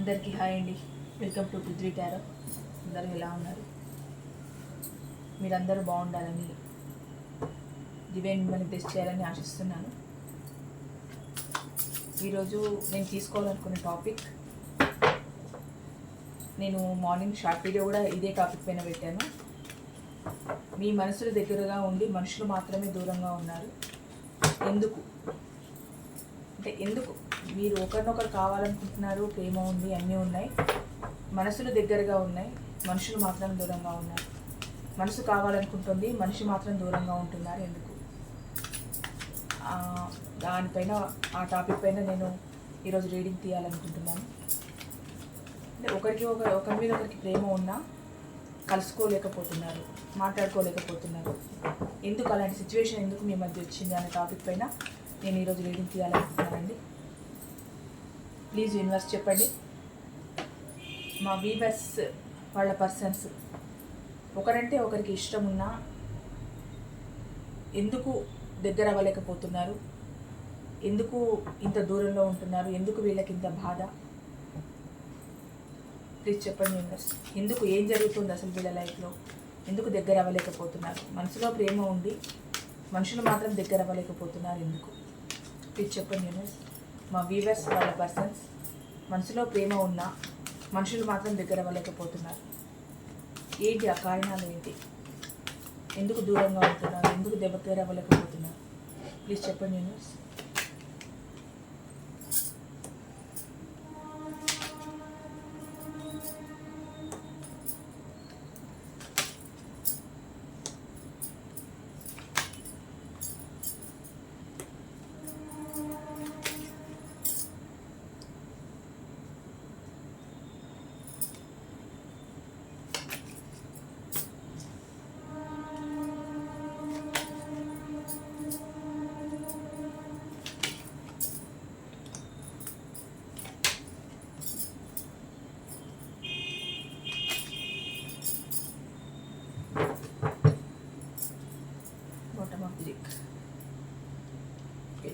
అందరికీ హాయ్ అండి. Welcome to Prithvi tarot. అందరూ ఎలా ఉన్నారు? మీరందరూ బాగుండాలని డివైన్ మిమ్మల్ని టెస్ట్ చేయాలని ఆశిస్తున్నాను. ఈరోజు నేను తీసుకోవాలనుకున్న టాపిక్ నేను మార్నింగ్ షార్ట్ వీడియో కూడా ఇదే టాపిక్ పైన పెట్టాను. మీ మనసులు దగ్గరగా ఉండి మనుషులు మాత్రమే దూరంగా ఉన్నారు. ఎందుకు? అంటే ఎందుకు? మీరు ఒకరినొకరు కావాలనుకుంటున్నారు ప్రేమ ఉంది అన్నీ ఉన్నాయి. మనసులు దగ్గరగా ఉన్నాయి. మనుషులు మాత్రం దూరంగా ఉన్నారు. మనసు కావాలనుకుంటుంది మనిషి మాత్రం దూరంగా ఉంటున్నారు ఎందుకు? దానిపైన ఆ టాపిక్ పైన నేను ఈరోజు రీడింగ్ తీయాలనుకుంటున్నాను. అంటే ఒకరికి ఒక ఒకరి మీద ఒకరికి ప్రేమ ఉన్నా కలుసుకోలేకపోతున్నారు మాట్లాడుకోలేకపోతున్నారు. ఎందుకు అలాంటి సిచ్యువేషన్ ఎందుకు మీ మధ్య వచ్చింది అనే టాపిక్ పైన నేను ఈరోజు రీడింగ్ తీయాలనుకుంటున్నానండి. ప్లీజ్ యూనివర్స్ చెప్పండి. మా వీవర్స్ వాళ్ళ పర్సన్స్ ఒకరంటే ఒకరికి ఇష్టం ఉన్నా ఎందుకు దగ్గర అవ్వలేకపోతున్నారు? ఎందుకు ఇంత దూరంలో ఉంటున్నారు? ఎందుకు వీళ్ళకి ఇంత బాధ? ప్లీజ్ చెప్పండి యూనివర్స్. ఎందుకు ఏం జరుగుతుంది అసలు వీళ్ళ లైఫ్లో? ఎందుకు దగ్గర అవ్వలేకపోతున్నారు? మనసులో ప్రేమ ఉండి మనుషులు మాత్రం దగ్గర అవ్వలేకపోతున్నారు ఎందుకు? ప్లీజ్ చెప్పండి యూనివర్స్. మా వీవర్స్ వాళ్ళ పర్సన్స్ మనసులో ప్రేమ ఉన్నా మనుషులు మాత్రం దగ్గర అవ్వలేకపోతున్నారు. ఏంటి ఆ కారణాలు ఏంటి? ఎందుకు దూరంగా ఉంటున్నారు? ఎందుకు దగ్గర అవ్వలేకపోతున్నారు ప్లీజ్ చెప్పండి యూనివర్స్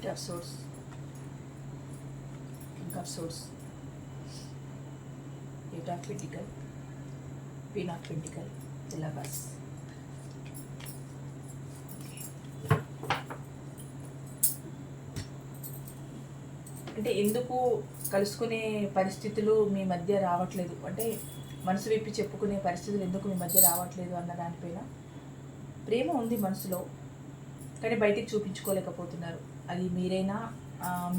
Eight సోర్స్ ఇంకా King of swords. Eight of pentacle. అంటే ఎందుకు కలుసుకునే పరిస్థితులు మీ మధ్య రావట్లేదు అంటే మనసు విప్పి చెప్పుకునే పరిస్థితులు ఎందుకు మీ మధ్య రావట్లేదు అన్న దానిపైన ప్రేమ ఉంది మనసులో కానీ బయటికి చూపించుకోలేకపోతున్నారు అది మీరైనా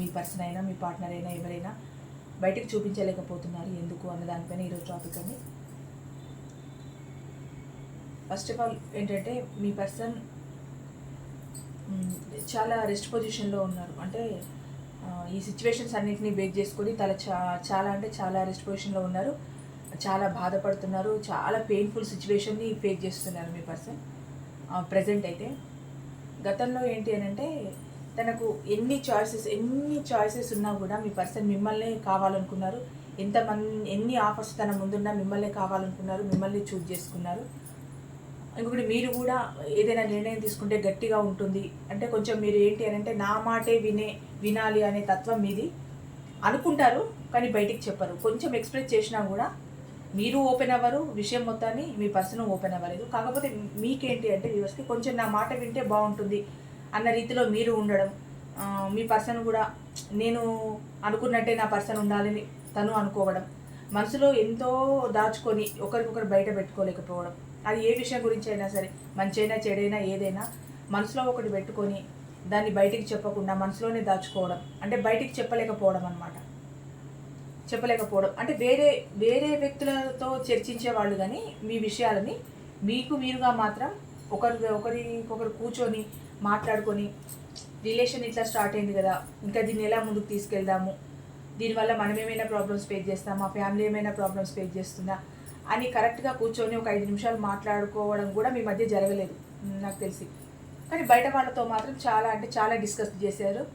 మీ పర్సన్ అయినా మీ పార్ట్నర్ అయినా ఎవరైనా బయటకు చూపించలేకపోతున్నారు ఎందుకు అన్న దానిపైన ఈరోజు టాపిక్ అండి. ఫస్ట్ ఆఫ్ ఆల్ ఏంటంటే మీ పర్సన్ చాలా రెస్ట్ పొజిషన్లో ఉన్నారు. అంటే ఈ సిచ్యువేషన్స్ అన్నింటినీ బేక్ చేసుకొని తల చా చాలా అంటే చాలా రెస్ట్ పొజిషన్లో ఉన్నారు. చాలా బాధపడుతున్నారు. చాలా పెయిన్ఫుల్ సిచ్యువేషన్ని ఫేస్ చేస్తున్నారు మీ పర్సన్ ప్రజెంట్ అయితే. గతంలో ఏంటి అని అంటే తనకు ఎన్ని చాయిసెస్ ఎన్ని చాయిసెస్ ఉన్నా కూడా మీ పర్సన్ మిమ్మల్నే కావాలనుకున్నారు. ఎంతమంది ఎన్ని ఆఫర్స్ తన ముందున్నా మిమ్మల్నే కావాలనుకున్నారు మిమ్మల్ని చూజ్ చేసుకున్నారు. ఇంకొకటి మీరు కూడా ఏదైనా నిర్ణయం తీసుకుంటే గట్టిగా ఉంటుంది. అంటే కొంచెం మీరు ఏంటి అని అంటే నా మాటే వినే వినాలి అనే తత్వం మీది. అనుకుంటారు కానీ బయటికి చెప్పరు. కొంచెం ఎక్స్ప్రెస్ చేసినా కూడా మీరు ఓపెన్ అవ్వరు విషయం మొత్తాన్ని మీ పర్సన్ ఓపెన్ అవ్వలేదు. కాకపోతే మీకేంటి అంటే వ్యూవర్స్కి కొంచెం నా మాట వింటే బాగుంటుంది. అన్న రీతిలో మీరు ఉండడం మీ పర్సన్ కూడా నేను అనుకున్నట్టే నా పర్సన్ ఉండాలని తను అనుకోవడం మనసులో ఎంతో దాచుకొని ఒకరికొకరు బయట పెట్టుకోలేకపోవడం అది ఏ విషయం గురించి అయినా సరే మంచైనా చెడైనా ఏదైనా మనసులో ఒకటి పెట్టుకొని దాన్ని బయటికి చెప్పకుండా మనసులోనే దాచుకోవడం అంటే బయటికి చెప్పలేకపోవడం అనమాట చెప్పలేకపోవడం అంటే వేరే వేరే వ్యక్తులతో చర్చించే వాళ్ళు కానీ మీ విషయాలని మీకు మీరుగా మాత్రం ఒకరి ఒకరికొకరు కూర్చొని మాట్లాడుకొని రిలేషన్ ఇట్లా స్టార్ట్ అయింది కదా ఇంకా దీన్ని ఎలా ముందుకు తీసుకెళ్దాము? దీనివల్ల మనం ఏమైనా ప్రాబ్లమ్స్ ఫేస్ చేస్తాం మా ఫ్యామిలీ ఏమైనా ప్రాబ్లమ్స్ ఫేస్ చేస్తుందా? అని కరెక్ట్గా కూర్చొని ఒక ఐదు నిమిషాలు మాట్లాడుకోవడం కూడా మీ మధ్య జరగలేదు నాకు తెలిసి. కానీ బయట వాళ్ళతో మాత్రం చాలా అంటే చాలా డిస్కస్ చేశారు.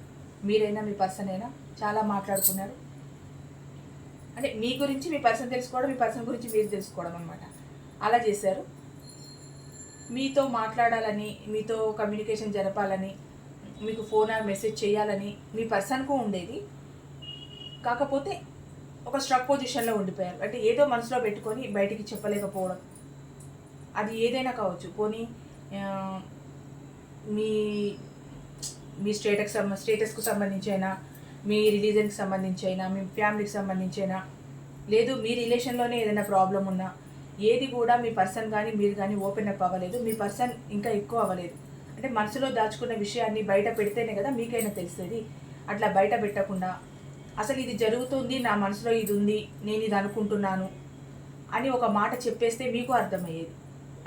మీరైనా మీ పర్సన్ అయినా చాలా మాట్లాడుకున్నారు. అంటే మీ గురించి మీ పర్సన్ తెలుసుకోవడం మీ పర్సన్ గురించి మీరు తెలుసుకోవడం అనమాట అలా చేశారు. మీతో మాట్లాడాలని మీతో కమ్యూనికేషన్ జరపాలని మీకు ఫోన్ ఆర్ మెసేజ్ చేయాలని మీ పర్సన్కు ఉండేది. కాకపోతే ఒక స్ట్రక్ పొజిషన్లో ఉండిపోయారు. అంటే ఏదో మనసులో పెట్టుకొని బయటికి చెప్పలేకపోవడం. అది ఏదైనా కావచ్చు. పోనీ మీ మీ స్టేటస్ స్టేటస్కు సంబంధించి అయినా మీ రిలీజన్కి సంబంధించి అయినా మీ ఫ్యామిలీకి సంబంధించి అయినా లేదు మీ రిలేషన్లోనే ఏదైనా ప్రాబ్లం ఉన్నా ఏది కూడా మీ పర్సన్ కానీ మీరు కానీ ఓపెన్ అప్ అవ్వలేదు. మీ పర్సన్ ఇంకా ఎక్కువ అవ్వలేదు. అంటే మనసులో దాచుకున్న విషయాన్ని బయట పెడితేనే కదా మీకైనా తెలుస్తుంది. అట్లా బయట పెట్టకుండా అసలు ఇది జరుగుతుంది నా మనసులో ఇది ఉంది నేను ఇది అనుకుంటున్నాను అని ఒక మాట చెప్పేస్తే మీకు అర్థమయ్యేది.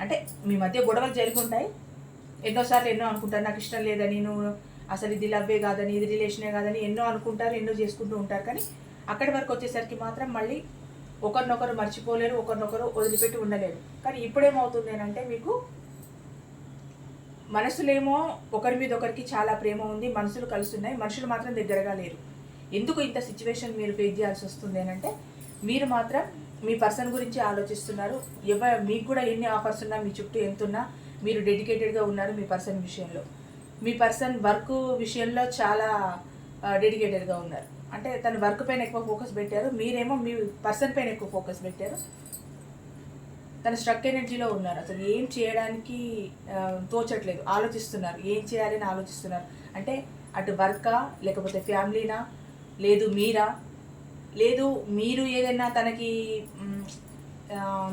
అంటే మీ మధ్య గొడవలు జరిగి ఉంటాయి ఎన్నోసార్లు ఎన్నో అనుకుంటారు నాకు ఇష్టం లేదని నువ్వు అసలు ఇది లవ్వే కాదని ఇది రిలేషనే కాదని ఎన్నో అనుకుంటారు ఎన్నో చేసుకుంటూ ఉంటారు. కానీ అక్కడి వరకు వచ్చేసరికి మాత్రం మళ్ళీ ఒకరినొకరు మర్చిపోలేరు ఒకరినొకరు వదిలిపెట్టి ఉండలేరు. కానీ ఇప్పుడేమవుతుంది అంటే మీకు మనసులేమో ఒకరి మీద ఒకరికి చాలా ప్రేమ ఉంది మనసులు కలుస్తున్నాయి మనుషులు మాత్రం దగ్గరగా లేరు. ఎందుకు ఇంత సిచ్యువేషన్ మీరు ఫేస్ చేయాల్సి వస్తుంది అంటే మీరు మాత్రం మీ పర్సన్ గురించి ఆలోచిస్తున్నారు. ఎవ మీకు కూడా ఎన్ని ఆఫర్స్ ఉన్నా మీ చుట్టూ ఎంతున్నా మీరు డెడికేటెడ్గా ఉన్నారు మీ పర్సన్ విషయంలో. మీ పర్సన్ వర్క్ విషయంలో చాలా డెడికేటెడ్గా ఉన్నారు. అంటే తన వర్క్ పైన ఎక్కువ ఫోకస్ పెట్టారు. మీరేమో మీ పర్సన్ పైన ఎక్కువ ఫోకస్ పెట్టారు. తన స్ట్రక్ ఎనర్జీలో ఉన్నారు. అసలు ఏం చేయడానికి తోచట్లేదు. ఆలోచిస్తున్నారు. ఏం చేయాలని ఆలోచిస్తున్నారు. అంటే అటు వర్కా లేకపోతే ఫ్యామిలీనా? లేదు మీరా? లేదు మీరు ఏదైనా తనకి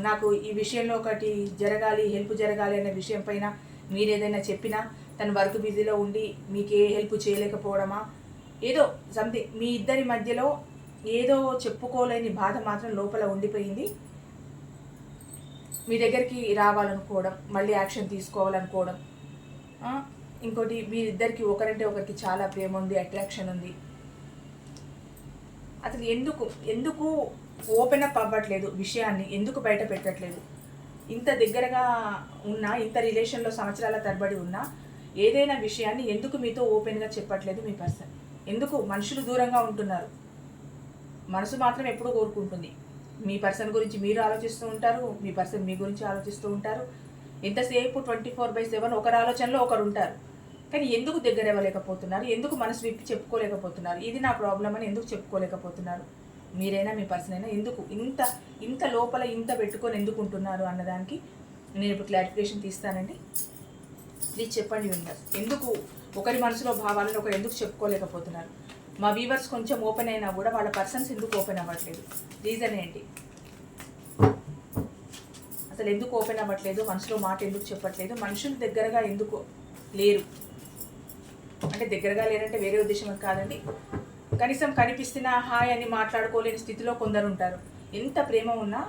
నాకు ఈ విషయంలో ఒకటి జరగాలి హెల్ప్ జరగాలి అనే విషయం పైన మీరు ఏదైనా చెప్పినా తన వర్క్ బిజీలో ఉండి మీకు ఏ హెల్ప్ చేయలేకపోవడమా? ఏదో సంథింగ్ మీ ఇద్దరి మధ్యలో ఏదో చెప్పుకోలేని బాధ మాత్రం లోపల ఉండిపోయింది. మీ దగ్గరికి రావాలనుకోవడం మళ్ళీ యాక్షన్ తీసుకోవాలనుకోవడం. ఇంకోటి మీరిద్దరికి ఒకరంటే ఒకరికి చాలా ప్రేమ ఉంది అట్రాక్షన్ ఉంది. అసలు ఎందుకు ఎందుకు ఓపెన్ అప్ అవ్వట్లేదు విషయాన్ని ఎందుకు బయట పెట్టట్లేదు? ఇంత దగ్గరగా ఉన్నా ఇంత రిలేషన్లో సంవత్సరాల తరబడి ఉన్నా ఏదైనా విషయాన్ని ఎందుకు మీతో ఓపెన్గా చెప్పట్లేదు మీ పర్సన్? ఎందుకు మనుషులు దూరంగా ఉంటున్నారు? మనసు మాత్రం ఎప్పుడూ కోరుకుంటుంది. మీ పర్సన్ గురించి మీరు ఆలోచిస్తూ ఉంటారు మీ పర్సన్ మీ గురించి ఆలోచిస్తూ ఉంటారు. ఎంతసేపు ట్వంటీ ఫోర్ బై సెవెన్ ఒకరి ఆలోచనలో ఒకరు ఉంటారు. కానీ ఎందుకు దగ్గర ఇవ్వలేకపోతున్నారు ఎందుకు మనసు విప్పి చెప్పుకోలేకపోతున్నారు? ఇది నా ప్రాబ్లం అని ఎందుకు చెప్పుకోలేకపోతున్నారు? మీరైనా మీ పర్సన్ అయినా ఎందుకు ఇంత ఇంత లోపల ఇంత పెట్టుకొని ఎందుకు ఉంటున్నారు అన్నదానికి నేను ఇప్పుడు క్లారిఫికేషన్ తీస్తానండి. ప్లీజ్ చెప్పండి విన్నర్ ఎందుకు ఒకరి మనసులో భావాలను ఒకరు ఎందుకు చెప్పుకోలేకపోతున్నారు? మా వీవర్స్ కొంచెం ఓపెన్ అయినా కూడా వాళ్ళ పర్సన్స్ ఎందుకు ఓపెన్ అవ్వట్లేదు? రీజన్ ఏంటి? అసలు ఎందుకు ఓపెన్ అవ్వట్లేదు? మనసులో మాట ఎందుకు చెప్పట్లేదు? మనుషులు దగ్గరగా ఎందుకు లేరు? అంటే దగ్గరగా లేరంటే వేరే ఉద్దేశం కాదండి. కనీసం కనిపిస్తున్న హాయ్ అని మాట్లాడుకోలేని స్థితిలో కొందరు ఉంటారు. ఎంత ప్రేమ ఉన్నా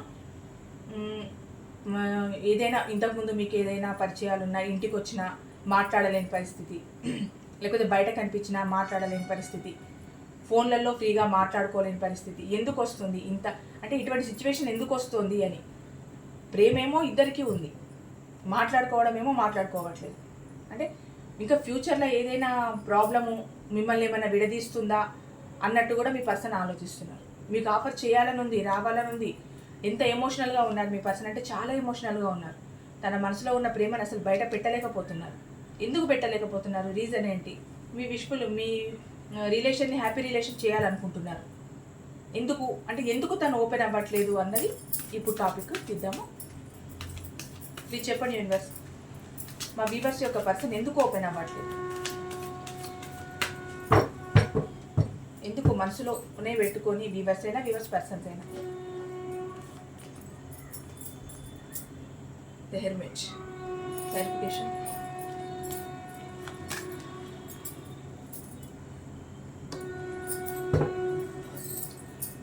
ఏదైనా ఇంతకుముందు మీకు ఏదైనా పరిచయాలు ఉన్నా ఇంటికి వచ్చినా మాట్లాడలేని పరిస్థితి. లేకపోతే బయట కనిపించినా మాట్లాడలేని పరిస్థితి. ఫోన్లలో ఫ్రీగా మాట్లాడుకోలేని పరిస్థితి. ఎందుకు వస్తుంది? ఇంత అంటే ఇటువంటి సిచ్యువేషన్ ఎందుకు వస్తుంది అని. ప్రేమేమో ఇద్దరికీ ఉంది. మాట్లాడుకోవడం ఏమో మాట్లాడుకోవట్లేదు. అంటే ఇంకా ఫ్యూచర్లో ఏదైనా ప్రాబ్లము మిమ్మల్ని ఏమైనా విడదీస్తుందా అన్నట్టు కూడా మీ పర్సన్ ఆలోచిస్తున్నారు. మీకు ఆఫర్ చేయాలని ఉంది రావాలని ఉంది. ఎంత ఎమోషనల్గా ఉన్నారు మీ పర్సన్ అంటే చాలా ఎమోషనల్గా ఉన్నారు. తన మనసులో ఉన్న ప్రేమను అసలు బయట పెట్టలేకపోతున్నారు. ఎందుకు పెట్టలేకపోతున్నారు? రీజన్ ఏంటి? మీ విష్పులు మీ రిలేషన్ని హ్యాపీ రిలేషన్ చేయాలనుకుంటున్నారు. ఎందుకు? అంటే ఎందుకు తను ఓపెన్ అవ్వట్లేదు అన్నది ఇప్పుడు టాపిక్ ఇద్దాము ప్లీజ్ చెప్పండి యూనివర్స్ మా వీవర్స్ యొక్క పర్సన్ ఎందుకు ఓపెన్ అవ్వట్లేదు? ఎందుకు మనసులోనే పెట్టుకొని వీవర్స్ అయినా వీవర్స్ పర్సన్స్ అయినా? ద హెర్మిట్ క్లారిఫికేషన్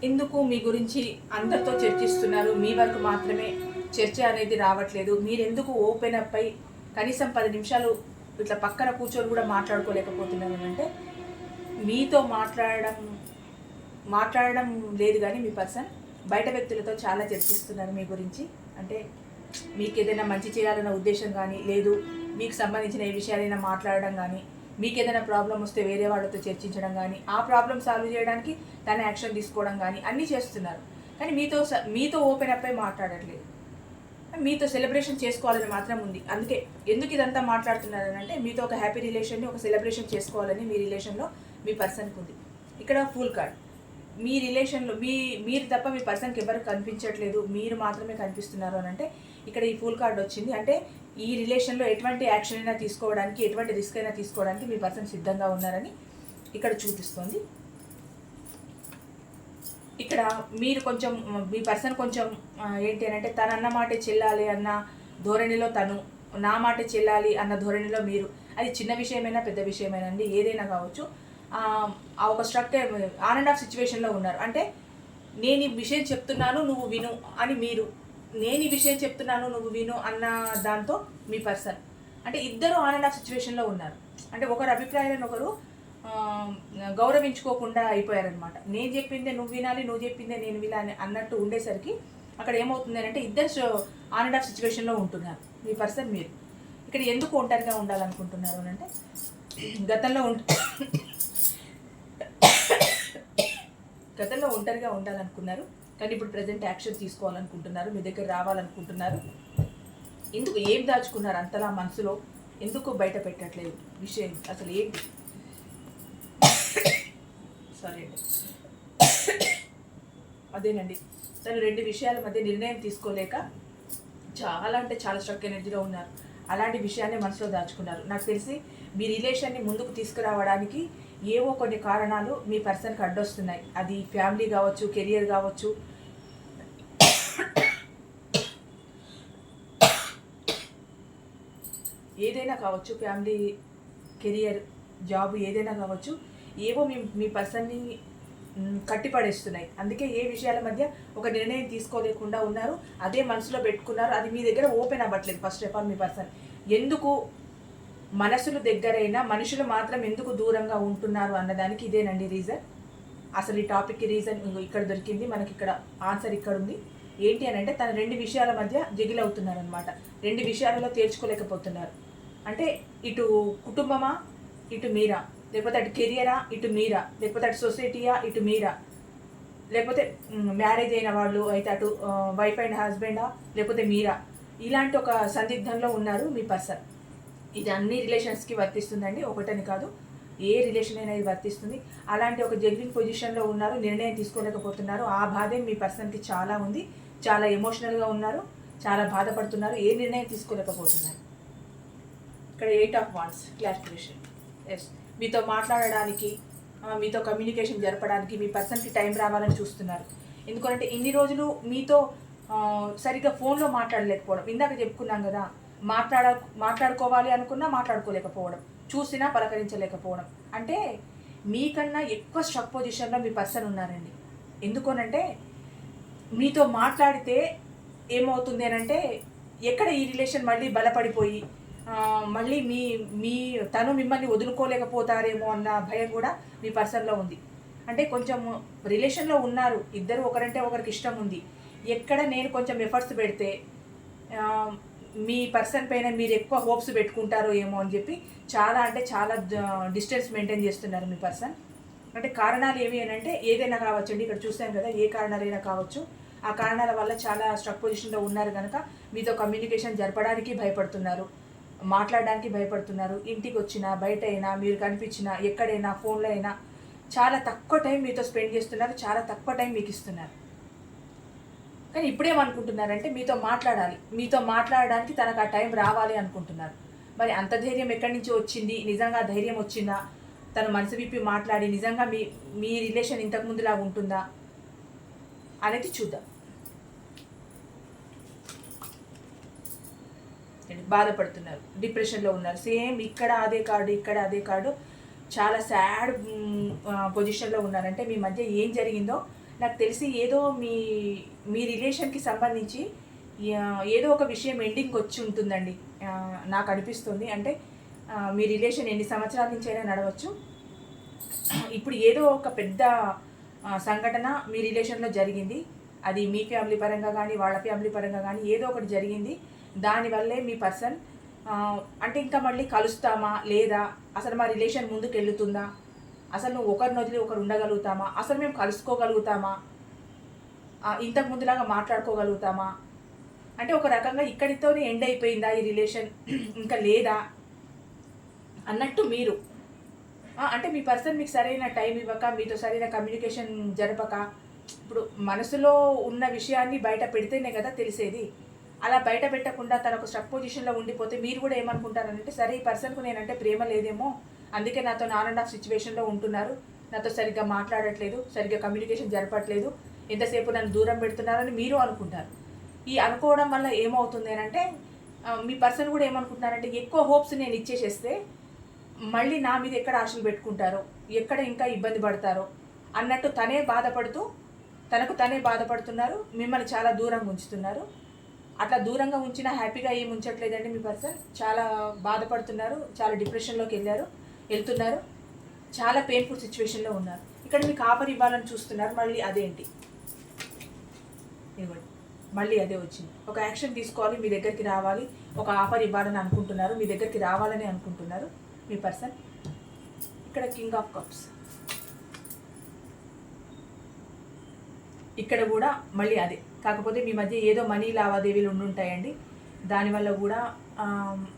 ఎందుకు మీ గురించి అందరితో చర్చిస్తున్నారు? మీ వరకు మాత్రమే చర్చ అనేది రావట్లేదు. మీరెందుకు ఓపెన్ అప్ అయి కనీసం పది నిమిషాలు ఇట్లా పక్కన కూర్చొని కూడా మాట్లాడుకోలేకపోతున్నారు అంటే మీతో మాట్లాడడం మాట్లాడడం లేదు కానీ మీ పర్సన్ బయట వ్యక్తులతో చాలా చర్చిస్తున్నారు మీ గురించి. అంటే మీకు ఏదైనా మంచి చేయాలన్న ఉద్దేశం కానీ లేదు మీకు సంబంధించిన ఏ విషయాలైనా మాట్లాడడం కానీ మీకు ఏదైనా ప్రాబ్లం వస్తే వేరే వాళ్ళతో చర్చించడం కానీ ఆ ప్రాబ్లం సాల్వ్ చేయడానికి తన యాక్షన్ తీసుకోవడం కానీ అన్నీ చేస్తున్నారు. కానీ మీతో స- మీతో ఓపెన్ అప్ అయి మాట్లాడట్లేదు. మీతో సెలబ్రేషన్ చేసుకోవాలని మాత్రం ఉంది. అందుకే ఎందుకు ఇదంతా మాట్లాడుతున్నారని అంటే మీతో ఒక హ్యాపీ రిలేషన్ని ఒక సెలబ్రేషన్ చేసుకోవాలని మీ రిలేషన్లో మీ పర్సన్కి ఉంది. ఇక్కడ ఫుల్ కార్డ్. మీ రిలేషన్లో మీ మీరు తప్ప మీ పర్సన్కి ఎవరు కనిపించట్లేదు మీరు మాత్రమే కనిపిస్తున్నారు అని అంటే ఇక్కడ ఈ ఫుల్ కార్డ్ వచ్చింది. అంటే ఈ రిలేషన్లో ఎటువంటి యాక్షన్ అయినా తీసుకోవడానికి ఎటువంటి రిస్క్ అయినా తీసుకోవడానికి మీ పర్సన్ సిద్ధంగా ఉన్నారని ఇక్కడ చూపిస్తుంది. ఇక్కడ మీరు కొంచెం మీ పర్సన్ కొంచెం ఏంటి అని అంటే తన అన్న మాటే చెల్లాలి అన్న ధోరణిలో తను నా మాటే చెల్లాలి అన్న ధోరణిలో మీరు. అది చిన్న విషయమైనా పెద్ద విషయమైనా అండి ఏదైనా కావచ్చు. ఆ, ఒక స్ట్రక్ ఆన్ అండ్ ఆఫ్ సిచ్యువేషన్లో ఉన్నారు. అంటే నేను ఈ విషయం చెప్తున్నాను నువ్వు విను అని మీరు నేను ఈ విషయం చెప్తున్నాను నువ్వు విను అన్న దాంతో మీ పర్సన్. అంటే ఇద్దరు ఆన్ అండ్ ఆఫ్ సిచ్యువేషన్లో ఉన్నారు. అంటే ఒకరు అభిప్రాయాలను ఒకరు గౌరవించుకోకుండా అయిపోయారనమాట నేను చెప్పిందే నువ్వు వినాలి నువ్వు చెప్పిందే నేను వినాలి అన్నట్టు ఉండేసరికి అక్కడ ఏమవుతుంది అంటే ఇద్దరు ఆన్ అండ్ ఆఫ్ సిచ్యువేషన్లో ఉంటున్నారు. మీ పర్సన్ మీరు. ఇక్కడ ఎందుకు ఒంటరిగా ఉండాలనుకుంటున్నారు అని అంటే గతంలో ఉంట గతంలో ఒంటరిగా ఉండాలనుకున్నారు. కానీ ఇప్పుడు ప్రజెంట్ యాక్షన్ తీసుకోవాలనుకుంటున్నారు మీ దగ్గర రావాలనుకుంటున్నారు. ఎందుకు ఏం దాచుకున్నారు అంతలా మనసులో? ఎందుకు బయట పెట్టట్లేదు విషయం? అసలు ఏంటి? సారీ అండి. అదేనండి. తను రెండు విషయాల మధ్య నిర్ణయం తీసుకోలేక చాలా అంటే చాలా స్ట్రక్ ఎనర్జీలో ఉన్నారు. అలాంటి విషయాన్ని మనసులో దాచుకున్నారు. నాకు తెలిసి మీ రిలేషన్ని ముందుకు తీసుకురావడానికి ఏవో కొన్ని కారణాలు మీ పర్సన్కి అడ్డొస్తున్నాయి. అది ఫ్యామిలీ కావచ్చు కెరియర్ కావచ్చు ఏదైనా కావచ్చు ఫ్యామిలీ కెరియర్ జాబ్ ఏదైనా కావచ్చు ఏవో మీ మీ పర్సన్ని కట్టిపడేస్తున్నాయి. అందుకే ఏ విషయాల మధ్య ఒక నిర్ణయం తీసుకోలేకుండా ఉన్నారు. అదే మనసులో పెట్టుకున్నారు. అది మీ దగ్గర ఓపెన్ అవ్వట్లేదు ఫస్ట్ ఆఫ్ ఆల్ మీ పర్సన్. ఎందుకు మనసులు దగ్గరైనా మనుషులు మాత్రం ఎందుకు దూరంగా ఉంటున్నారు అన్నదానికి ఇదేనండి రీజన్ అసలు ఈ టాపిక్కి రీజన్ ఇక్కడ దొరికింది. మనకి ఇక్కడ ఆన్సర్ ఇక్కడ ఉంది. ఏంటి అని అంటే తన రెండు విషయాల మధ్య జగిలవుతున్నారు అనమాట రెండు విషయాలలో తేల్చుకోలేకపోతున్నారు. అంటే ఇటు కుటుంబమా ఇటు మీరా? లేకపోతే అటు కెరియరా ఇటు మీరా? లేకపోతే అటు సొసైటీయా ఇటు మీరా? లేకపోతే మ్యారేజ్ అయిన వాళ్ళు అయితే అటు వైఫ్ అండ్ హస్బెండా? లేకపోతే మీరా? ఇలాంటి ఒక సందిగ్ధంలో ఉన్నారు మీ పర్సన్. ఇది అన్ని రిలేషన్స్కి వర్తిస్తుందండి ఒకటని కాదు. ఏ రిలేషన్ అయినా ఇది వర్తిస్తుంది. అలాంటి ఒక జగ్లింగ్ పొజిషన్లో ఉన్నారు నిర్ణయం తీసుకోలేకపోతున్నారు. ఆ బాధే మీ పర్సన్కి చాలా ఉంది. చాలా ఎమోషనల్గా ఉన్నారు. చాలా బాధపడుతున్నారు. ఏ నిర్ణయం తీసుకోలేకపోతున్నారు? ఇక్కడ eight of wands clarification yes మీతో మాట్లాడడానికి మీతో కమ్యూనికేషన్ జరపడానికి మీ పర్సన్కి టైం రావాలని చూస్తున్నారు. ఎందుకంటే ఇన్ని రోజులు మీతో సరిగ్గా ఫోన్లో మాట్లాడలేకపోవడం. ఇందాక చెప్పుకున్నాం కదా మాట్లాడ మాట్లాడుకోవాలి అనుకున్నా మాట్లాడుకోలేకపోవడం. చూసినా పలకరించలేకపోవడం. అంటే మీకన్నా ఎక్కువ స్ట్రక్ పొజిషన్లో మీ పర్సన్ ఉన్నారండి. ఎందుకోనంటే మీతో మాట్లాడితే ఏమవుతుంది అని అంటే ఎక్కడ ఈ రిలేషన్ మళ్ళీ బలపడిపోయి మళ్ళీ మీ మీ తను మిమ్మల్ని వదులుకోలేకపోతారేమో అన్న భయం కూడా మీ పర్సన్లో ఉంది. అంటే కొంచెం రిలేషన్లో ఉన్నారు ఇద్దరు ఒకరంటే ఒకరికి ఇష్టం ఉంది. ఎక్కడ నేను కొంచెం ఎఫర్ట్స్ పెడితే మీ పర్సన్ పైన మీరు ఎక్కువ హోప్స్ పెట్టుకుంటారో ఏమో అని చెప్పి చాలా అంటే చాలా డిస్టెన్స్ మెయింటైన్ చేస్తున్నారు మీ పర్సన్. అంటే కారణాలు ఏవి అని అంటే ఏదైనా కావచ్చండి ఇక్కడ చూసాం కదా ఏ కారణాలైనా కావచ్చు. ఆ కారణాల వల్ల చాలా స్ట్రక్ పొజిషన్లో ఉన్నారు కనుక మీతో కమ్యూనికేషన్ జరపడానికి భయపడుతున్నారు. మాట్లాడడానికి భయపడుతున్నారు. ఇంటికి వచ్చినా బయట అయినా మీరు కనిపించినా ఎక్కడైనా ఫోన్లో అయినా చాలా తక్కువ టైం మీతో స్పెండ్ చేస్తున్నారు చాలా తక్కువ టైం మీకు ఇస్తున్నారు. కానీ ఇప్పుడేమనుకుంటున్నారంటే మీతో మాట్లాడాలి. మీతో మాట్లాడడానికి తనకు ఆ టైం రావాలి అనుకుంటున్నారు. మరి అంత ధైర్యం ఎక్కడి నుంచి వచ్చింది? నిజంగా ధైర్యం వచ్చిందా? తను మనసు విప్పి మాట్లాడి నిజంగా మీ మీ రిలేషన్ ఇంతకుముందులాగా ఉంటుందా? అనేది చూద్దాం. బాధపడుతున్నారు. డిప్రెషన్లో ఉన్నారు. సేమ్ ఇక్కడ అదే కార్డు ఇక్కడ అదే కార్డు చాలా సాడ్ పొజిషన్లో ఉన్నారంటే మీ మధ్య ఏం జరిగిందో నాకు తెలిసి ఏదో మీ మీ రిలేషన్కి సంబంధించి ఏదో ఒక విషయం ఎండింగ్ వచ్చి ఉంటుందండి. నాకు అనిపిస్తుంది. అంటే మీ రిలేషన్ ఎన్ని సంవత్సరాల నుంచి అయినా నడవచ్చు. ఇప్పుడు ఏదో ఒక పెద్ద సంఘటన మీ రిలేషన్లో జరిగింది. అది మీ ఫ్యామిలీ పరంగా కానీ వాళ్ళ ఫ్యామిలీ పరంగా కానీ ఏదో ఒకటి జరిగింది. దానివల్లే మీ పర్సన్ అంటే ఇంకా మళ్ళీ కలుస్తామా లేదా? అసలు మా రిలేషన్ ముందుకు వెళ్తుందా అసలు నువ్వు ఒకరిని వదిలి ఒకరు ఉండగలుగుతామా? అసలు మేము కలుసుకోగలుగుతామా? ఇంతకు ముందులాగా మాట్లాడుకోగలుగుతామా? అంటే ఒక రకంగా ఇక్కడితోనే ఎండ్ అయిపోయిందా ఈ రిలేషన్? ఇంకా లేదా? అన్నట్టు మీరు. అంటే మీ పర్సన్ మీకు సరైన టైం ఇవ్వక మీతో సరైన కమ్యూనికేషన్ జరపక ఇప్పుడు మనసులో ఉన్న విషయాన్ని బయట పెడితేనే కదా తెలిసేది. అలా బయట పెట్టకుండా తన ఒక స్ట్రక్ పొజిషన్లో ఉండిపోతే మీరు కూడా ఏమనుకుంటారంటే సరే ఈ పర్సన్కు నేనంటే ప్రేమ లేదేమో. అందుకే నాతో నాన్ అండ్ ఆఫ్ సిచ్యువేషన్లో ఉంటున్నారు. నాతో సరిగ్గా మాట్లాడట్లేదు సరిగ్గా కమ్యూనికేషన్ జరపట్లేదు. ఎంతసేపు నన్ను దూరం పెడుతున్నారని మీరు అనుకుంటారు. ఈ అనుకోవడం వల్ల ఏమవుతుంది అని అంటే మీ పర్సన్ కూడా ఏమనుకుంటున్నారంటే ఎక్కువ హోప్స్ నేను ఇచ్చేసేస్తే మళ్ళీ నా మీద ఎక్కడ ఆశలు పెట్టుకుంటారో ఎక్కడ ఇంకా ఇబ్బంది పడతారో అన్నట్టు తనే బాధపడుతూ తనకు తనే బాధపడుతున్నారు మిమ్మల్ని చాలా దూరంగా ఉంచుతున్నారు. అట్లా దూరంగా ఉంచినా హ్యాపీగా ఏం ఉంచట్లేదండి మీ పర్సన్. చాలా బాధపడుతున్నారు చాలా డిప్రెషన్లోకి వెళ్ళారు వెళ్తున్నారు. చాలా పెయిన్ఫుల్ సిచ్యువేషన్లో ఉన్నారు. ఇక్కడ మీకు ఆఫర్ ఇవ్వాలని చూస్తున్నారు మళ్ళీ అదేంటి? ఇవ్వండి మళ్ళీ అదే వచ్చింది. ఒక యాక్షన్ తీసుకోవాలి మీ దగ్గరికి రావాలి ఒక ఆఫర్ ఇవ్వాలని అనుకుంటున్నారు మీ దగ్గరికి రావాలని అనుకుంటున్నారు మీ పర్సన్. ఇక్కడ కింగ్ ఆఫ్ కప్స్ ఇక్కడ కూడా మళ్ళీ అదే. కాకపోతే మీ మధ్య ఏదో మనీ లావాదేవీలు ఉండుంటాయండి. దానివల్ల కూడా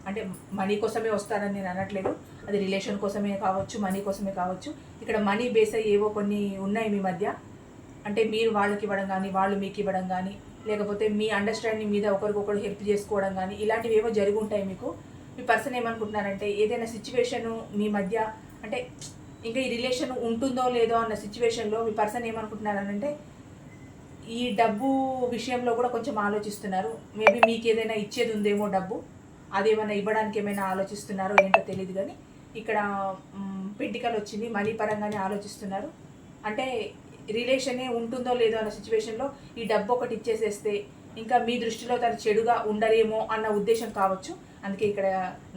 అంటే మనీ కోసమే వస్తారని నేను అనట్లేదు. అది రిలేషన్ కోసమే కావచ్చు మనీ కోసమే కావచ్చు. ఇక్కడ మనీ బేస్ అయ్యి ఏవో కొన్ని ఉన్నాయి మీ మధ్య. అంటే మీరు వాళ్ళకి ఇవ్వడం కానీ వాళ్ళు మీకు ఇవ్వడం కానీ లేకపోతే మీ అండర్స్టాండింగ్ మీద ఒకరికొకరు హెల్ప్ చేసుకోవడం కానీ ఇలాంటివి ఏవో జరిగి ఉంటాయి మీకు. మీ పర్సన్ ఏమనుకుంటున్నారంటే ఏదైనా సిచ్యువేషను మీ మధ్య అంటే ఇంకా ఈ రిలేషన్ ఉంటుందో లేదో అన్న సిచ్యువేషన్లో మీ పర్సన్ ఏమనుకుంటున్నారనంటే ఈ డబ్బు విషయంలో కూడా కొంచెం ఆలోచిస్తున్నారు. మేబీ మీకు ఏదైనా ఇచ్చేది ఉందేమో డబ్బు. అదేమైనా ఇవ్వడానికి ఏమైనా ఆలోచిస్తున్నారో ఏంటో తెలియదు కానీ ఇక్కడ పెంటికల్ వచ్చింది మనీ పరంగానే ఆలోచిస్తున్నారు. అంటే రిలేషనే ఉంటుందో లేదో అన్న సిచ్యువేషన్లో ఈ డబ్బు ఒకటి ఇచ్చేసేస్తే ఇంకా మీ దృష్టిలో తను చెడుగా ఉండరేమో అన్న ఉద్దేశం కావచ్చు. అందుకే ఇక్కడ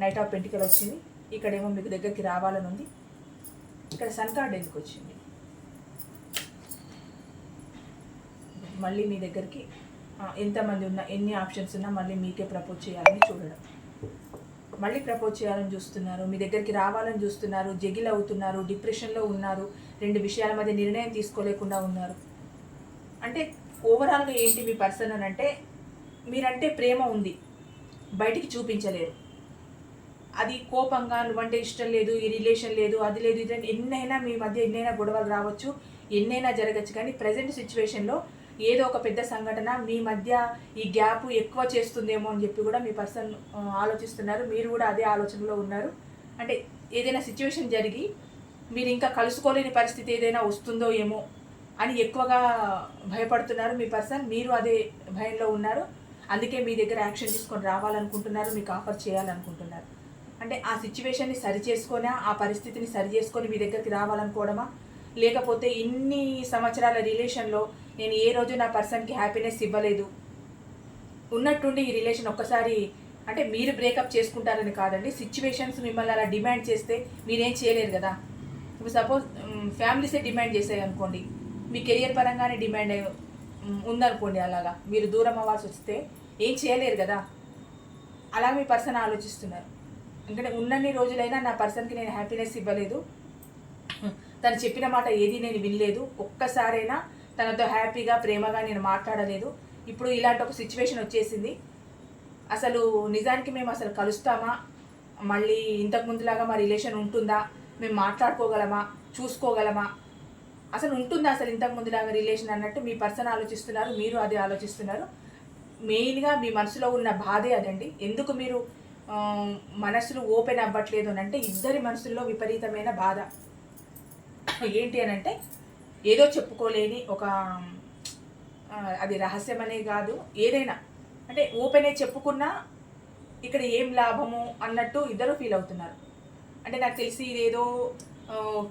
నైట్ ఆఫ్ పెంటికల్ వచ్చింది ఇక్కడేమో మీకు దగ్గరికి రావాలని ఉంది ఇక్కడ సన్ కార్డ్ ఎందుకు వచ్చింది మళ్ళీ మీ దగ్గరికి ఎంతమంది ఉన్నా ఎన్ని ఆప్షన్స్ ఉన్నా మళ్ళీ మీకే ప్రపోజ్ చేయాలని చూడడం. మళ్ళీ ప్రపోజ్ చేయాలని చూస్తున్నారు మీ దగ్గరికి రావాలని చూస్తున్నారు జగిల్ అవుతున్నారు డిప్రెషన్లో ఉన్నారు రెండు విషయాల మధ్య నిర్ణయం తీసుకోలేకుండా ఉన్నారు. అంటే ఓవరాల్గా ఏంటి మీ పర్సన్ అని అంటే మీరంటే ప్రేమ ఉంది బయటికి చూపించలేరు. అది కోపంగా నువ్వంటే ఇష్టం లేదు ఈ రిలేషన్ లేదు అది లేదు ఇది ఎన్నైనా మీ మధ్య ఎన్నైనా గొడవలు రావచ్చు ఎన్నైనా జరగచ్చు కానీ ప్రజెంట్ సిచ్యువేషన్లో ఏదో ఒక పెద్ద సంఘటన మీ మధ్య ఈ గ్యాప్ ఎక్కువ చేస్తుందేమో అని చెప్పి కూడా మీ పర్సన్ ఆలోచిస్తున్నారు. మీరు కూడా అదే ఆలోచనలో ఉన్నారు. అంటే ఏదైనా సిచ్యువేషన్ జరిగి మీరు ఇంకా కలుసుకోలేని పరిస్థితి ఏదైనా వస్తుందో ఏమో అని ఎక్కువగా భయపడుతున్నారు మీ పర్సన్. మీరు అదే భయంలో ఉన్నారు. అందుకే మీ దగ్గర యాక్షన్ తీసుకొని రావాలనుకుంటున్నారు. మీకు ఆఫర్ చేయాలనుకుంటున్నారు. అంటే ఆ సిచ్యువేషన్ని సరి చేసుకొనా ఆ పరిస్థితిని సరి చేసుకొని మీ దగ్గరికి రావాలనుకోవడమా? లేకపోతే ఇన్ని సంవత్సరాల రిలేషన్లో నేను ఏ రోజు నా పర్సన్కి హ్యాపీనెస్ ఇవ్వలేదు. ఉన్నట్టుండి ఈ రిలేషన్ ఒక్కసారి అంటే మీరు బ్రేకప్ చేసుకుంటారని కాదండి సిచ్యువేషన్స్ మిమ్మల్ని అలా డిమాండ్ చేస్తే మీరేం చేయలేరు కదా. ఇప్పుడు సపోజ్ ఫ్యామిలీసే డిమాండ్ చేసాయి అనుకోండి మీ కెరియర్ పరంగానే డిమాండ్ ఉందనుకోండి అలాగా మీరు దూరం అవ్వాల్సి వస్తే ఏం చేయలేరు కదా. అలా మీ పర్సన్ ఆలోచిస్తున్నారు. ఎందుకంటే ఉన్నన్ని రోజులైనా నా పర్సన్కి నేను హ్యాపీనెస్ ఇవ్వలేదు. తను చెప్పిన మాట ఏది నేను వినలేదు. ఒక్కసారైనా తనతో హ్యాపీగా ప్రేమగా నేను మాట్లాడలేదు. ఇప్పుడు ఇలాంటి ఒక సిచ్యువేషన్ వచ్చేసింది. అసలు నిజానికి మేము అసలు కలుస్తామా? మళ్ళీ ఇంతకు ముందులాగా మా రిలేషన్ ఉంటుందా? మేము మాట్లాడుకోగలమా? చూసుకోగలమా? అసలు ఉంటుందా అసలు ఇంతకు ముందులాగా రిలేషన్ అన్నట్టు మీ పర్సన్ ఆలోచిస్తున్నారు మీరు అదే ఆలోచిస్తున్నారు. మెయిన్గా మీ మనసులో ఉన్న బాధే అదండి. ఎందుకు మీరు మనసులు ఓపెన్ అవ్వట్లేదు అని అంటే ఇద్దరి మనసుల్లో విపరీతమైన బాధ. ఏంటి అని అంటే ఏదో చెప్పుకోలేని ఒక అది రహస్యం అనే కాదు. ఏదైనా అంటే ఓపెనే చెప్పుకున్నా ఇక్కడ ఏం లాభము అన్నట్టు ఇద్దరు ఫీల్ అవుతున్నారు. అంటే నాకు తెలిసి ఇదేదో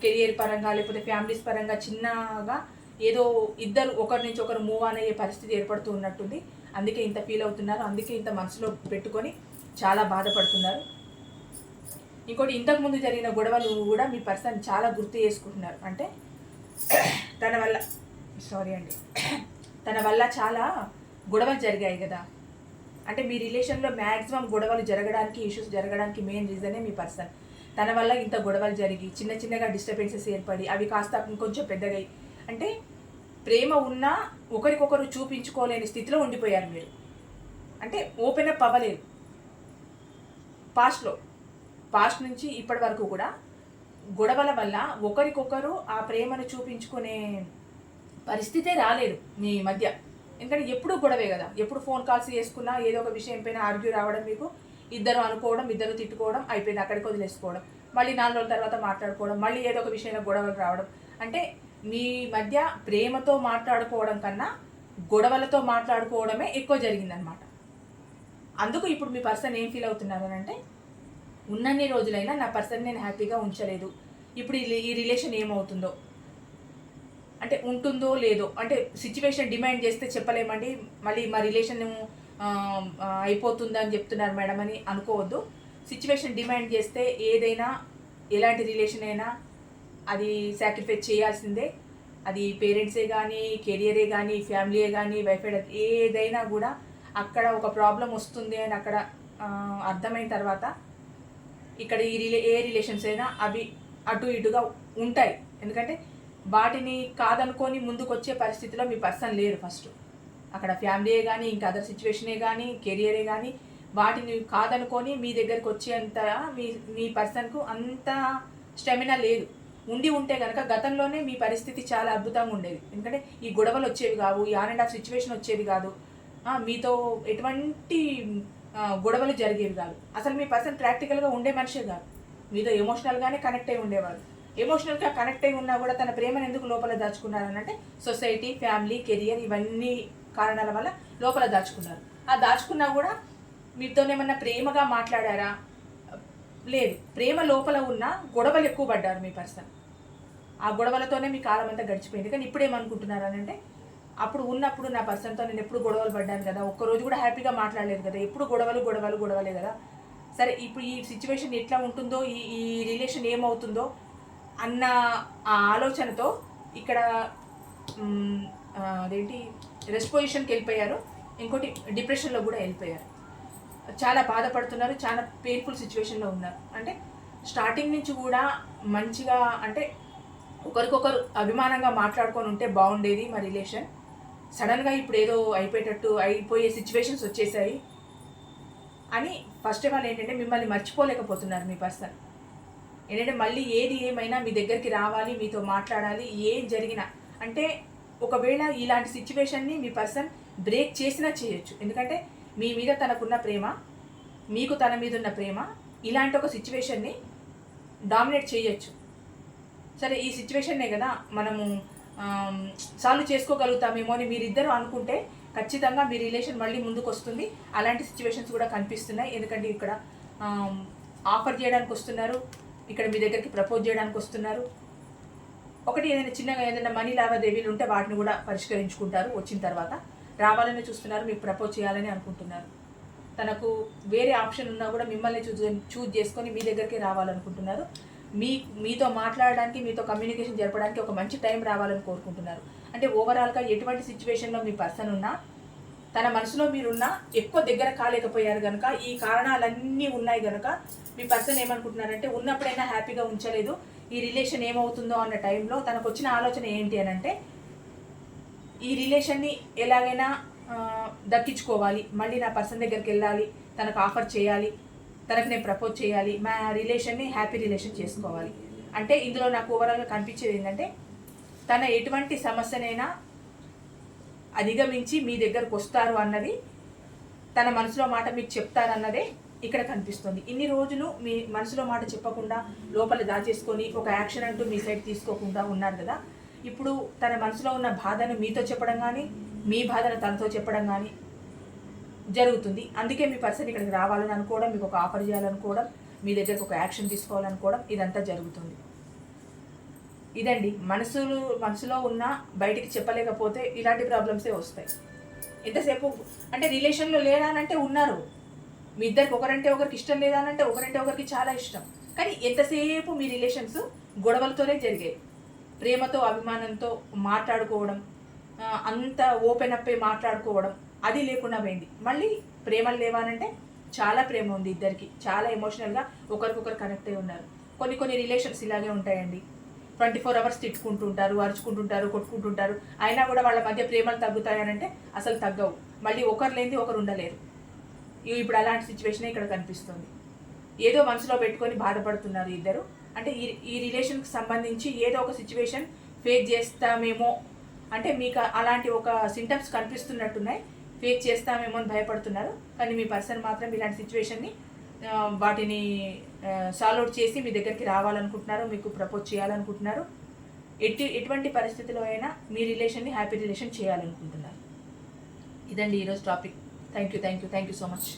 కెరియర్ పరంగా లేకపోతే ఫ్యామిలీస్ పరంగా చిన్నగా ఏదో ఇద్దరు ఒకరి నుంచి ఒకరు మూవ్ ఆన్ అయ్యే పరిస్థితి ఏర్పడుతూ ఉన్నట్టుంది. అందుకే ఇంత ఫీల్ అవుతున్నారు. అందుకే ఇంత మనసులో పెట్టుకొని చాలా బాధపడుతున్నారు. ఇంకోటి ఇంతకుముందు జరిగిన గొడవలు కూడా మీ పర్సన్ చాలా గుర్తు చేసుకుంటున్నారు. అంటే తన వల్ల సారీ అండి తన వల్ల చాలా గొడవలు జరిగాయి కదా. అంటే మీ రిలేషన్లో మ్యాక్సిమం గొడవలు జరగడానికి ఇష్యూస్ జరగడానికి మెయిన్ రీజనే మీ పర్సన్. తన వల్ల ఇంత గొడవలు జరిగి చిన్న చిన్నగా డిస్టర్బెన్సెస్ ఏర్పడి అవి కాస్త కొంచెం పెద్దగా అంటే ప్రేమ ఉన్నా ఒకరికొకరు చూపించుకోలేని స్థితిలో ఉండిపోయారు మీరు. అంటే ఓపెన్ అప్ అవ్వలేదు. పాస్ట్లో పాస్ట్ నుంచి ఇప్పటి వరకు కూడా గొడవల వల్ల ఒకరికొకరు ఆ ప్రేమను చూపించుకునే పరిస్థితే రాలేదు మీ మధ్య. ఎందుకంటే ఎప్పుడు గొడవే కదా. ఎప్పుడు ఫోన్ కాల్స్ చేసుకున్నా ఏదో ఒక విషయం పైన ఆర్గ్యూ రావడం మీకు ఇద్దరు అనుకోవడం ఇద్దరు తిట్టుకోవడం అయిపోయింది అక్కడికి వదిలేసుకోవడం మళ్ళీ నాలుగు రోజుల తర్వాత మాట్లాడుకోవడం మళ్ళీ ఏదో ఒక విషయంలో గొడవలు రావడం. అంటే మీ మధ్య ప్రేమతో మాట్లాడుకోవడం కన్నా గొడవలతో మాట్లాడుకోవడమే ఎక్కువ జరిగిందనమాట అందుకు ఇప్పుడు మీ పర్సన్ ఏం ఫీల్ అవుతున్నారు అని అంటే ఉన్నన్ని రోజులైనా నా పర్సన్ నేను హ్యాపీగా ఉంచలేదు. ఇప్పుడు ఈ ఈ రిలేషన్ ఏమవుతుందో? అంటే ఉంటుందో లేదో? అంటే సిచ్యువేషన్ డిమాండ్ చేస్తే చెప్పలేమండి. మళ్ళీ మా రిలేషన్ అయిపోతుందని చెప్తున్నారు మేడం అని అనుకోవద్దు. సిచ్యువేషన్ డిమాండ్ చేస్తే ఏదైనా ఎలాంటి రిలేషన్ అయినా అది సాక్రిఫైస్ చేయాల్సిందే. అది పేరెంట్సే కానీ కెరియరే కానీ ఫ్యామిలీయే కానీ వైఫ్ ఏదైనా కూడా అక్కడ ఒక ప్రాబ్లం వస్తుంది అని అక్కడ అర్థమైన తర్వాత ఇక్కడ ఈ రిలే ఏ రిలేషన్స్ అయినా అవి అటు ఇటుగా ఉంటాయి. ఎందుకంటే వాటిని కాదనుకొని ముందుకు వచ్చే పరిస్థితిలో మీ పర్సన్ లేరు ఫస్ట్. అక్కడ ఫ్యామిలీయే కానీ ఇంకా అదర్ సిచ్యువేషనే కానీ కెరియరే కానీ వాటిని కాదనుకొని మీ దగ్గరికి వచ్చేంత మీ మీ పర్సన్కు అంత స్టెమినా లేదు. ఉండి ఉంటే కనుక గతంలోనే మీ పరిస్థితి చాలా అద్భుతంగా ఉండేది. ఎందుకంటే ఈ గొడవలు వచ్చేవి కావు ఈ ఆన్ అండ్ ఆఫ్ సిచ్యువేషన్ వచ్చేది కాదు. మీతో ఎటువంటి గొడవలు జరిగేవి కాదు. అసలు మీ పర్సన్ ప్రాక్టికల్గా ఉండే మనిషే కాదు. మీతో ఎమోషనల్గానే కనెక్ట్ అయి ఉండేవాడు. ఎమోషనల్గా కనెక్ట్ అయి ఉన్నా కూడా తన ప్రేమను ఎందుకు లోపల దాచుకున్నారని అంటే సొసైటీ ఫ్యామిలీ కెరియర్ ఇవన్నీ కారణాల వల్ల లోపల దాచుకున్నారు. ఆ దాచుకున్నా కూడా మీతోనేమన్నా ప్రేమగా మాట్లాడారా? లేదు. ప్రేమ లోపల ఉన్న గొడవలు ఎక్కువ పడ్డారు మీ పర్సన్. ఆ గొడవలతోనే మీ కాలం అంతా గడిచిపోయింది. కానీ ఇప్పుడు ఏమనుకుంటున్నారు అని అంటే అప్పుడు ఉన్నప్పుడు నా పర్సన్తో నేను ఎప్పుడు గొడవలు పడ్డాను కదా ఒక్కరోజు కూడా హ్యాపీగా మాట్లాడలేదు కదా ఎప్పుడు గొడవలు గొడవలు గొడవలే కదా. సరే ఇప్పుడు ఈ సిచ్యువేషన్ ఎట్లా ఉంటుందో ఈ ఈ రిలేషన్ ఏమవుతుందో అన్న ఆ ఆలోచనతో ఇక్కడ అదేంటి రెస్ట్ పొజిషన్కి వెళ్ళిపోయారు. ఇంకోటి డిప్రెషన్లో కూడా వెళ్ళిపోయారు. చాలా బాధపడుతున్నారు చాలా పెయిన్ఫుల్ సిచ్యువేషన్లో ఉన్నారు. అంటే స్టార్టింగ్ నుంచి కూడా మంచిగా అంటే ఒకరికొకరు అభిమానంగా మాట్లాడుకొని ఉంటే బాగుండేది మా రిలేషన్ సడన్గా ఇప్పుడు ఏదో అయిపోయేటట్టు అయిపోయే సిచ్యువేషన్స్ వచ్చేసాయి. అని ఫస్ట్ ఆఫ్ ఆల్ ఏంటంటే మిమ్మల్ని మర్చిపోలేకపోతున్నారు మీ పర్సన్ ఏంటంటే మళ్ళీ ఏది ఏమైనా మీ దగ్గరికి రావాలి మీతో మాట్లాడాలి ఏం జరిగినా. అంటే ఒకవేళ ఇలాంటి సిచ్యువేషన్ని మీ పర్సన్ బ్రేక్ చేసినా చేయొచ్చు. ఎందుకంటే మీ మీద తనకున్న ప్రేమ మీకు తన మీద ఉన్న ప్రేమ ఇలాంటి ఒక సిచ్యువేషన్ని డామినేట్ చేయొచ్చు. సరే ఈ సిచ్యువేషన్నే కదా మనము సాల్వ్ చేసుకోగలుగుతామేమో అని మీరిద్దరూ అనుకుంటే ఖచ్చితంగా మీ రిలేషన్ మళ్ళీ ముందుకు వస్తుంది అలాంటి సిచ్యువేషన్స్ కూడా కనిపిస్తున్నాయి. ఎందుకంటే ఇక్కడ ఆఫర్ చేయడానికి వస్తున్నారు. ఇక్కడ మీ దగ్గరికి ప్రపోజ్ చేయడానికి వస్తున్నారు. ఒకటి ఏదైనా చిన్నగా ఏదైనా మనీ లావాదేవీలు ఉంటే వాటిని కూడా పరిష్కరించుకుంటారు వచ్చిన తర్వాత. రావాలని చూస్తున్నారు మీకు ప్రపోజ్ చేయాలని అనుకుంటున్నారు. తనకు వేరే ఆప్షన్ ఉన్నా కూడా మిమ్మల్ని చూజ్ చూజ్ చేసుకొని మీ దగ్గరికి రావాలనుకుంటున్నారు. మీ మీతో మాట్లాడడానికి మీతో కమ్యూనికేషన్ జరపడానికి ఒక మంచి టైం రావాలని కోరుకుంటున్నారు. అంటే ఓవరాల్గా ఎటువంటి సిచ్యువేషన్లో మీ పర్సన్ ఉన్నా తన మనసులో మీరున్నా ఎక్కువ దగ్గర కాలేకపోయారు కనుక ఈ కారణాలన్నీ ఉన్నాయి కనుక మీ పర్సన్ ఏమనుకుంటున్నారంటే ఉన్నప్పుడైనా హ్యాపీగా ఉంచలేదు. ఈ రిలేషన్ ఏమవుతుందో అన్న టైంలో తనకు వచ్చిన ఆలోచన ఏంటి అని అంటే ఈ రిలేషన్ని ఎలాగైనా దక్కించుకోవాలి. మళ్ళీ నా పర్సన్ దగ్గరికి వెళ్ళాలి. తనకు ఆఫర్ చేయాలి. తనకు నేను ప్రపోజ్ చేయాలి మా రిలేషన్ని హ్యాపీ రిలేషన్ చేసుకోవాలి. అంటే ఇందులో నాకు ఓవరాల్గా కనిపించేది ఏంటంటే తన ఎటువంటి సమస్యనైనా అధిగమించి మీ దగ్గరకు వస్తారు అన్నది తన మనసులో మాట మీకు చెప్తారన్నదే ఇక్కడ కనిపిస్తుంది. ఇన్ని రోజులు మీ మనసులో మాట చెప్పకుండా లోపల దాచేసుకొని ఒక యాక్షన్ అంటూ మీ సైడ్ తీసుకోకుండా ఉన్నారు కదా. ఇప్పుడు తన మనసులో ఉన్న బాధను మీతో చెప్పడం కానీ మీ బాధను తనతో చెప్పడం కానీ జరుగుతుంది. అందుకే మీ పర్సన్ ఇక్కడికి రావాలని అనుకోవడం మీకు ఒక ఆఫర్ చేయాలనుకోవడం మీ దగ్గరకు ఒక యాక్షన్ తీసుకోవాలనుకోవడం ఇదంతా జరుగుతుంది. ఇదండి. మనసులు మనసులో ఉన్న బయటికి చెప్పలేకపోతే ఇలాంటి ప్రాబ్లమ్సే వస్తాయి. ఎంతసేపు అంటే రిలేషన్లో లేరా అంటే ఉన్నారు. మీ ఇద్దరికి ఒకరంటే ఒకరికి ఇష్టం లేదా అని అంటే ఒకరంటే ఒకరికి చాలా ఇష్టం. కానీ ఎంతసేపు మీ రిలేషన్స్ గొడవలతోనే జరిగాయి. ప్రేమతో అభిమానంతో మాట్లాడుకోవడం అంత ఓపెన్ అప్పే మాట్లాడుకోవడం అది లేకుండా పోయింది. మళ్ళీ ప్రేమలు లేవానంటే చాలా ప్రేమ ఉంది ఇద్దరికి. చాలా ఎమోషనల్గా ఒకరికొకరు కనెక్ట్ అయి ఉన్నారు. కొన్ని కొన్ని రిలేషన్స్ ఇలాగే ఉంటాయండి. ట్వంటీ ఫోర్ అవర్స్ తిట్టుకుంటుంటారు అరుచుకుంటుంటారు కొట్టుకుంటుంటారు. అయినా కూడా వాళ్ళ మధ్య ప్రేమలు తగ్గుతాయనంటే అసలు తగ్గవు. మళ్ళీ ఒకరు లేనిది ఒకరు ఉండలేరు. ఇప్పుడు అలాంటి సిచ్యువేషనే ఇక్కడ కనిపిస్తుంది. ఏదో మనసులో పెట్టుకొని బాధపడుతున్నారు ఇద్దరు. అంటే ఈ ఈ రిలేషన్కి సంబంధించి ఏదో ఒక సిచ్యువేషన్ ఫేస్ చేస్తామేమో. అంటే మీకు అలాంటి ఒక సింటమ్స్ కనిపిస్తున్నట్టున్నాయి. ఫేక్ చేస్తామేమో అని భయపడుతున్నారు. కానీ మీ పర్సన్ మాత్రం ఇలాంటి సిచ్యువేషన్ని వాటిని సాల్వ్ అవుట్ చేసి మీ దగ్గరికి రావాలనుకుంటున్నారు మీకు ప్రపోజ్ చేయాలనుకుంటున్నారు. ఎట్టి ఎటువంటి పరిస్థితిలో అయినా మీ రిలేషన్ని హ్యాపీ రిలేషన్ చేయాలనుకుంటున్నారు. ఇదండి ఈరోజు topic thank you thank you thank you so much